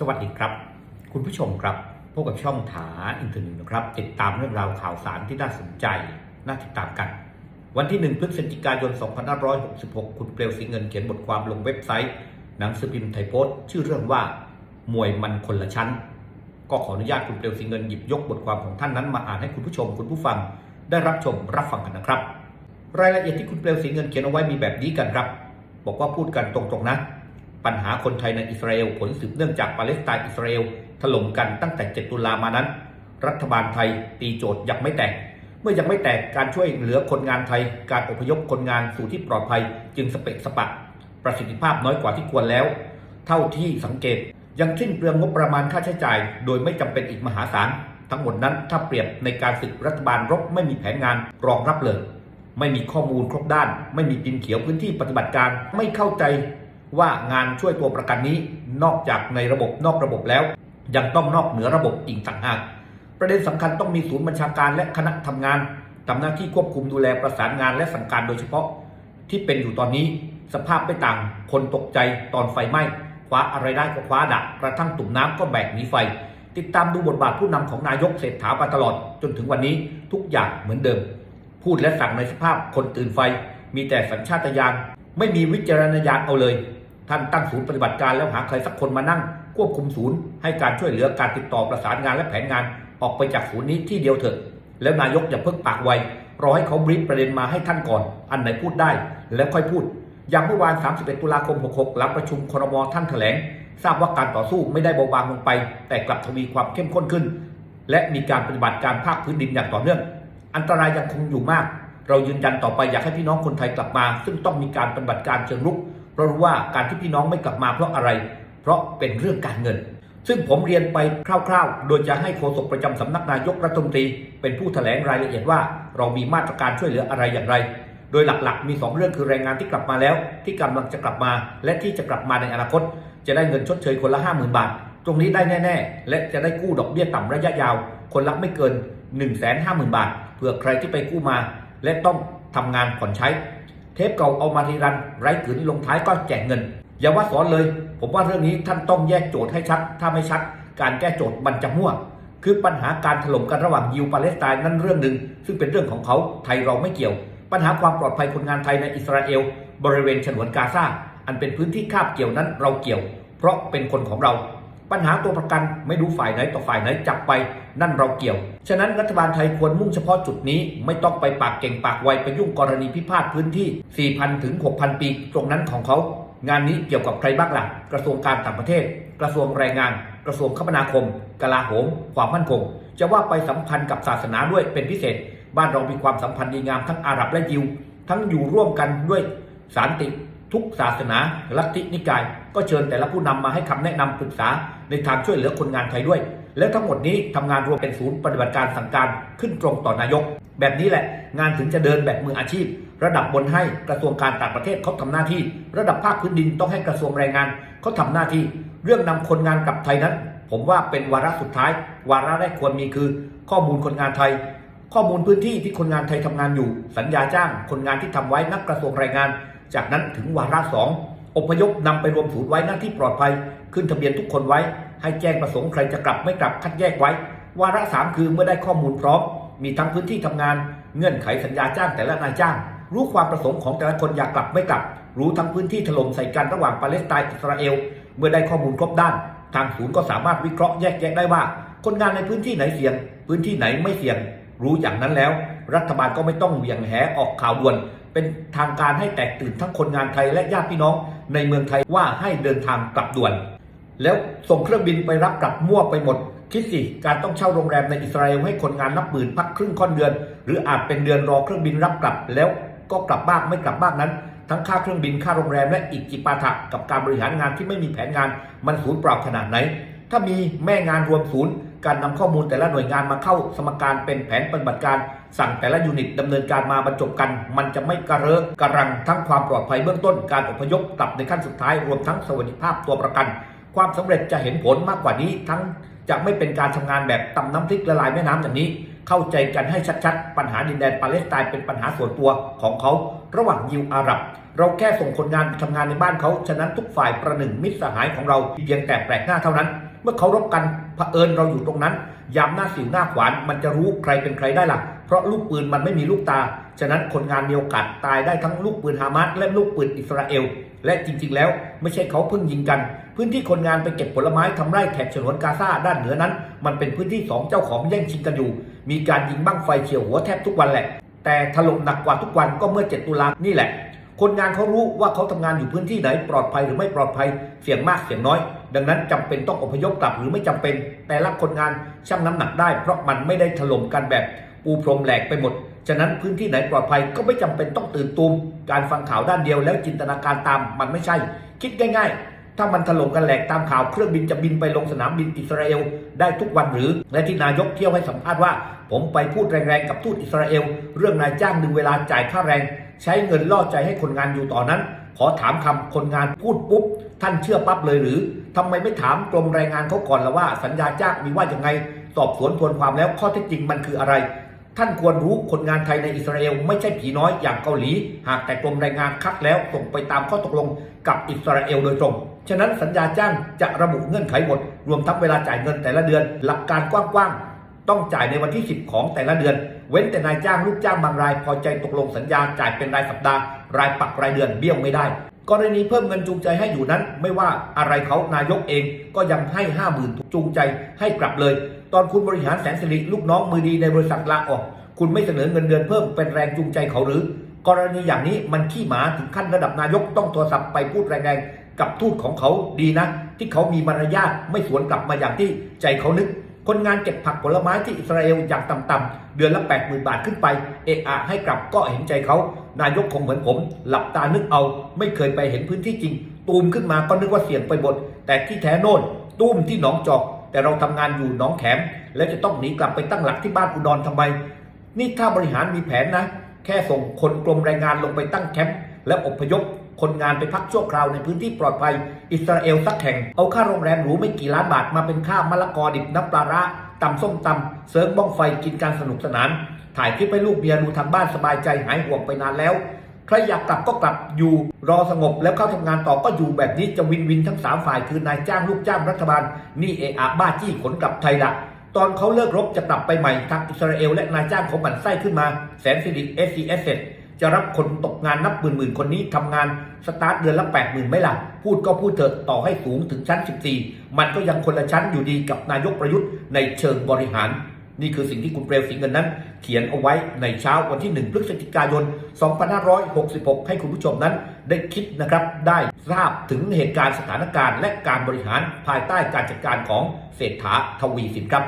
สวัสดีครับ คุณผู้ชมครับพบกับช่องถาอินเทอร์เน็ตนะครับ ติดตามเรื่องราวข่าวสารที่น่าสนใจ น่าติดตามกัน วันที่ 1 พฤศจิกายน 2566 คุณเปลวสีเงินเขียนบทความลงเว็บไซต์ หนังสือพิมพ์ไทยโพสต์ชื่อเรื่องว่ามวยมันคนละชั้น ก็ขออนุญาตคุณเปลวสีเงินหยิบยกบทความของท่านนั้นมาอ่านให้คุณผู้ชมคุณผู้ฟังได้รับชมรับฟังกันนะครับ รายละเอียดที่คุณเปลวสีเงินเขียนเอาไว้มีแบบนี้กันครับ บอกว่าพูดกันตรงๆนะ ปัญหาคนไทยในอิสราเอลผลสืบเนื่องจากปาเลสไตน์อิสราเอลถล่มกันตั้งแต่ 7 ตุลามานั้น รัฐบาลไทยตีโจทย์ยังไม่แตก เมื่อยังไม่แตกการช่วยเหลือคนงานไทย การอพยพคนงานสู่ที่ปลอดภัย จึงสเปะสปะ ประสิทธิภาพน้อยกว่าที่ควรแล้ว เท่าที่สังเกตยังสิ้นเปลืองงบประมาณค่าใช้จ่าย โดยไม่จำเป็นอีกมหาศาลทั้งหมดนั้นถ้าเปรียบในการศึกรัฐบาลรบไม่มีแผนงานรองรับเลย ไม่มีข้อมูลครบด้าน ไม่มีปินเขียวพื้นที่ปฏิบัติการ ไม่เข้าใจ ว่างานช่วยตัวประกันนี้นอกจากในระบบนอกระบบแล้ว ยังต้องนอกเหนือระบบอีกต่างหากประเด็นสำคัญต้องมีศูนย์บัญชาการและคณะทำงานทำหน้าที่ควบคุมดูแลประสานงานและสั่งการโดยเฉพาะ ที่เป็นอยู่ตอนนี้สภาพไม่ต่าง คนตกใจตอนไฟไหม้คว้าอะไรได้ก็คว้าดักกระทั่งตุ่มน้ำก็แบกหนีไฟ ติดตามดูบทบาทผู้นำของนายกเศรษฐามาตลอด จนถึงวันนี้ทุกอย่างเหมือนเดิม พูดและสั่งในสภาพคนตื่นไฟ มีแต่สัญชาตญาณไม่มีวิจารณญาณเอาเลย ท่านตั้งศูนย์ปฏิบัติการแล้วหาใครสักคนมานั่ง ควบคุมศูนย์ให้การช่วยเหลือการติดต่อประสานงานและแผนงานออกไปจากศูนย์นี้ที่เดียวเถอะ แล้วนายกอย่าเพิ่งปากไวรอให้เขาบรีฟประเด็นมาให้ท่านก่อน อันไหนพูดได้ แล้วค่อยพูด อย่างเมื่อวาน 31 ตุลาคม 66 หลังประชุมครมท่านแถลง ทราบว่าการต่อสู้ไม่ได้เบาบางลงไป แต่กลับทวีความเข้มข้นขึ้น และมีการปฏิบัติการภาคพื้นดินอย่างต่อเนื่อง อันตรายยังคงอยู่มาก เรายืนยันต่อไปอยากให้พี่น้องคนไทยกลับมา ซึ่งต้องมีการปฏิบัติการเชิงรุก เพราะรู้ว่าการที่พี่น้องไม่กลับมาเพราะอะไร เพราะเป็นเรื่องการเงิน ซึ่งผมเรียนไปคร่าวๆ โดยจะให้โฆษกประจำสำนักนายกรัฐมนตรี เป็นผู้แถลงรายละเอียดว่า เรามีมาตรการช่วยเหลืออะไรอย่างไร โดยหลักๆ มี 2 เรื่องคือแรงงานที่กลับมาแล้ว ที่กำลังจะกลับมา และที่จะกลับมาในอนาคต จะได้เงินชดเชยคนละ 50,000 บาท ตรงนี้ได้แน่ ๆ และจะได้กู้ดอกเบี้ยต่ำระยะยาว คนละไม่เกิน 150,000 บาทเผื่อใครที่ไปกู้มา และต้องทำงานผ่อนใช้ เทปเก่าเอามาทีรัน ไร้ขืนลงท้ายก็แจกเงิน อย่าว่าสอนเลย ผมว่าเรื่องนี้ท่านต้องแยกโจทย์ให้ชัด ถ้าไม่ชัด การแก้โจทย์มันจะมั่ว คือปัญหาการถล่มกันระหว่างยิวปาเลสไตน์นั่นเรื่องหนึ่ง ซึ่งเป็นเรื่องของเขาไทยเราไม่เกี่ยว ปัญหาความปลอดภัยคนงานไทยในอิสราเอล บริเวณฉนวนกาซาอันเป็นพื้นที่คาบเกี่ยวนั้นเราเกี่ยว เพราะเป็นคนของเรา ปัญหาตัวประกันไม่รู้ฝ่ายไหนต่อฝ่ายไหนจับไปนั่นเราเกี่ยว ฉะนั้นรัฐบาลไทยควรมุ่งเฉพาะจุดนี้ไม่ต้องไปปากเก่งปากไวไปยุ่งกรณีพิพาทพื้นที่ 4,000 ถึง 6,000 ปี ตรงนั้นของเขา งานนี้เกี่ยวกับใครบ้างล่ะ กระทรวงการต่างประเทศ กระทรวงแรงงาน กระทรวงคมนาคม กลาโหม ความมั่นคง จะว่าไปสัมพันธ์กับศาสนาด้วยเป็นพิเศษ บ้านเรามีความสัมพันธ์ดีงามทั้งอาหรับและยิว ทั้งอยู่ร่วมกันด้วยสันติ ทุกศาสนาลัทธินิกาย ก็เชิญแต่ละผู้นำมาให้คำแนะนำปรึกษาในทางช่วยเหลือคนงานไทยด้วย และทั้งหมดนี้ทำงานรวมเป็นศูนย์ปฏิบัติการสั่งการขึ้นตรงต่อนายก แบบนี้แหละ งานถึงจะเดินแบบมืออาชีพ ระดับบนให้กระทรวงการต่างประเทศเขาทำหน้าที่ ระดับภาคพื้นดินต้องให้กระทรวงแรงงานเขาทำหน้าที่ เรื่องนำคนงานกลับไทยนั้น ผมว่าเป็นวาระสุดท้าย วาระแรกควรมีคือ ข้อมูลคนงานไทยข้อมูลพื้นที่ที่คนงานไทยทำงานอยู่ สัญญาจ้าง คนงานที่ทำไว้นักกระทรวงแรงงาน จากนั้นถึงวาระสองอพยพนำไปรวมศูนย์ไว้หน้าที่ปลอดภัย ขึ้นทะเบียนทุกคนไว้ ให้แจ้งประสงค์ใครจะกลับไม่กลับคัดแยกไว้ วาระสามคือเมื่อได้ข้อมูลพร้อม มีทั้งพื้นที่ทำงาน เงื่อนไขสัญญาจ้างแต่ละนายจ้าง รู้ความประสงค์ของแต่ละคนอยากกลับไม่กลับ รู้ทั้งพื้นที่ถล่มใส่กันระหว่างปาเลสไตน์อิสราเอล เมื่อได้ข้อมูลครบด้าน ทางศูนย์ก็สามารถวิเคราะห์แยกแยะได้ว่า คนงานในพื้นที่ไหนเสี่ยง พื้นที่ไหนไม่เสี่ยง รู้อย่างนั้นแล้ว รัฐบาลก็ไม่ต้องเหวี่ยงแหออกข่าวด่วน เป็นทางการให้แตกตื่นทั้งคนงานไทยและญาติพี่น้องในเมืองไทยว่าให้เดินทางกลับด่วน แล้วส่งเครื่องบินไปรับกลับมั่วไปหมดคิดสิการต้องเช่าโรงแรมในอิสราเอลให้คนงานนับหมื่นพักครึ่งค่อนเดือน หรืออาจเป็นเดือนรอเครื่องบินรับกลับ แล้วก็กลับบ้างไม่กลับบ้างนั้น ทั้งค่าเครื่องบินค่าโรงแรมและอีกจิปาถะกับการบริหารงานที่ไม่มีแผนงานมันสูญเปล่าขนาดไหน ถ้ามีแม่งานรวมศูนย์ การนำข้อมูลแต่ละหน่วยงานมาเข้าสมการเป็นแผนปฏิบัติการ สั่งแต่ละยูนิตดำเนินการมาบรรจบกัน มันจะไม่กระเรอะกระรังทั้งความปลอดภัยเบื้องต้นการอพยพกลับในขั้นสุดท้ายรวมทั้งสวัสดิภาพตัวประกัน ความสำเร็จจะเห็นผลมากกว่านี้ ทั้งจะไม่เป็นการทำงานแบบตำน้ำพริกละลายแม่น้ำอย่างนี้ เข้าใจกันให้ชัดๆ ปัญหาดินแดนปาเลสไตน์เป็นปัญหาส่วนตัวของเขา ระหว่างยิวอาหรับเราแค่ส่งคนงานไปทำงานในบ้านเขา ฉะนั้นทุกฝ่ายประหนึ่งมิตรสหายของเราเพียงแต่แปลกหน้าเท่านั้น เมื่อเขารบกันเผอิญเราอยู่ตรงนั้นยามหน้าสิวหน้าขวานมันจะรู้ใครเป็นใครได้ล่ะ เพราะลูกปืนมันไม่มีลูกตา ฉะนั้นคนงานมีโอกาสตายได้ทั้งลูกปืนฮามาสและลูกปืนอิสราเอล และจริงๆ แล้วไม่ใช่เขาเพิ่งยิงกัน พื้นที่คนงานไปเก็บผลไม้ทำไร่แถบฉนวนกาซาด้านเหนือนั้น มันเป็นพื้นที่สองเจ้าของแย่งชิงกันอยู่ มีการยิงบั้งไฟเฉียวหัวแทบทุกวันแหละ แต่ถล่มหนักกว่าทุกวันก็เมื่อ 7 ตุลานี่แหละ คนงานเขารู้ว่าเขาทำงานอยู่พื้นที่ไหนปลอดภัยหรือไม่ปลอดภัยเสี่ยงมากเสี่ยงน้อย ดังนั้นจำเป็นต้องอพยพกลับหรือไม่จำเป็น แต่ละคนงานชั่งน้ำหนักได้ เพราะมันไม่ได้ถล่มกันแบบปูพรมแหลกไปหมด ฉะนั้นพื้นที่ไหนปลอดภัยก็ไม่จำเป็นต้องตื่นตูม การฟังข่าวด้านเดียวแล้วจินตนาการตามมันไม่ใช่ คิดง่ายๆ ถ้ามันถล่มกันแหลกตามข่าวเครื่องบินจะบินไปลงสนามบินอิสราเอลได้ทุกวันหรือ และที่นายกเที่ยวให้สัมภาษณ์ว่า ผมไปพูดแรงๆกับทูตอิสราเอล เรื่องนายจ้างดึงเวลาจ่ายค่าแรง ใช้เงินล่อใจให้คนงานอยู่ต่อนั้น ขอถามคำคนงานพูดปุ๊บ ท่านเชื่อปั๊บเลยหรือทำไมไม่ถามกรมแรงงานเขาก่อนละว่า สัญญาจ้างมีว่าอยังไง สอบสวนทวนความแล้วข้อเท็จจริงมันคืออะไร ท่านควรรู้คนงานไทยในอิสราเอลไม่ใช่ผีน้อยอย่างเกาหลี หากแต่กรมแรงงานคัดแล้วส่งไปตามข้อตกลงกับอิสราเอลโดยตรงฉะนั้นสัญญาจ้างจะระบุเงื่อนไขหมด รวมทั้งเวลาจ่ายเงินแต่ละเดือน หลักการกว้างๆ ต้องจ่ายในวันที่ 10 ของแต่ละเดือน เว้นแต่นายจ้างลูกจ้างบางราย พอใจตกลงสัญญาจ่ายเป็นรายสัปดาห์ รายปักรายเดือนเบี้ยวไม่ได้ กรณีเพิ่มเงินจูงใจให้อยู่นั้น ไม่ว่าอะไรเขานายกเองก็ยังให้ห้าหมื่นจูงใจให้กลับเลย ตอนคุณบริหารแสนสิริลูกน้องมือดีในบริษัทลาออก คุณไม่เสนอเงินเดือนเพิ่มเป็นแรงจูงใจเขาหรือ กรณีอย่างนี้มันขี้หมาถึงขั้นระดับนายกต้องโทรศัพท์ไปพูดแรงๆกับทูตของเขาดีนะ ที่เขามีมารยาทไม่สวนกลับมาอย่างที่ใจเขานึก คนงานเก็บผักผลไม้ที่อิสราเอลอย่างต่ำๆเดือนละ 8 0,000 บาทขึ้นไป เอะอะให้กลับก็เห็นใจเขา นายกคงเหมือนผม หลับตานึกเอา ไม่เคยไปเห็นพื้นที่จริง ตูมขึ้นมาก็นึกว่าเสี่ยงไปหมดแต่ที่แท้โน่นตูมที่หนองจอก แต่เราทำงานอยู่หนองแขม แล้วจะต้องหนีกลับไปตั้งหลักที่บ้านอุดรทำไมนี่ถ้าบริหารมีแผนนะ แค่ส่งคนกรมแรงงานลงไปตั้งแคมป์แล้วอพยพ คนงานไปพักชั่วคราวในพื้นที่ปลอดภัย อิสราเอลสักแห่ง เอาค่าโรงแรมหรูไม่กี่ล้านบาทมาเป็นค่ามะละกอดิบน้ำปลาร้าตำส้มตำเสริมบ้องไฟกินการสนุกสนาน ถ่ายคลิปให้ลูกเมียดูทางบ้านสบายใจหายห่วงไปนานแล้ว ใครอยากกลับก็กลับอยู่ รอสงบแล้วเข้าทำงานต่อก็อยู่แบบนี้จะวินวินทั้งสามฝ่ายคือนายจ้างลูกจ้างรัฐบาล นี่เอะอะบ้าจี้ขนกลับไทยละตอนเขาเลิกรบจะกลับไปใหม่ทางอิสราเอลและนายจ้างของบันไส้ขึ้นมาแสนสิริเอสซีเอสเจะรับคนตกงานนับหมื่นหมื่นๆคนนี้ทำงานสตาร์ทเดือนละ8 0,000ไม่ล่ะ พูดก็พูดเถอะต่อให้สูงถึงชั้น 14 มันก็ยังคนละชั้นอยู่ดีกับนายกประยุทธ์ในเชิงบริหาร นี่คือสิ่งที่คุณเปลวสิงเงินนั้น เขียนเอาไว้ในเช้าวันที่ 1 พฤศจิกายน 2566 ให้คุณผู้ชมนั้นได้คิดนะครับ ได้ทราบถึงเหตุการณ์สถานการณ์ และการบริหารภายใต้การจัดการของเศรษฐาทวีสินครับ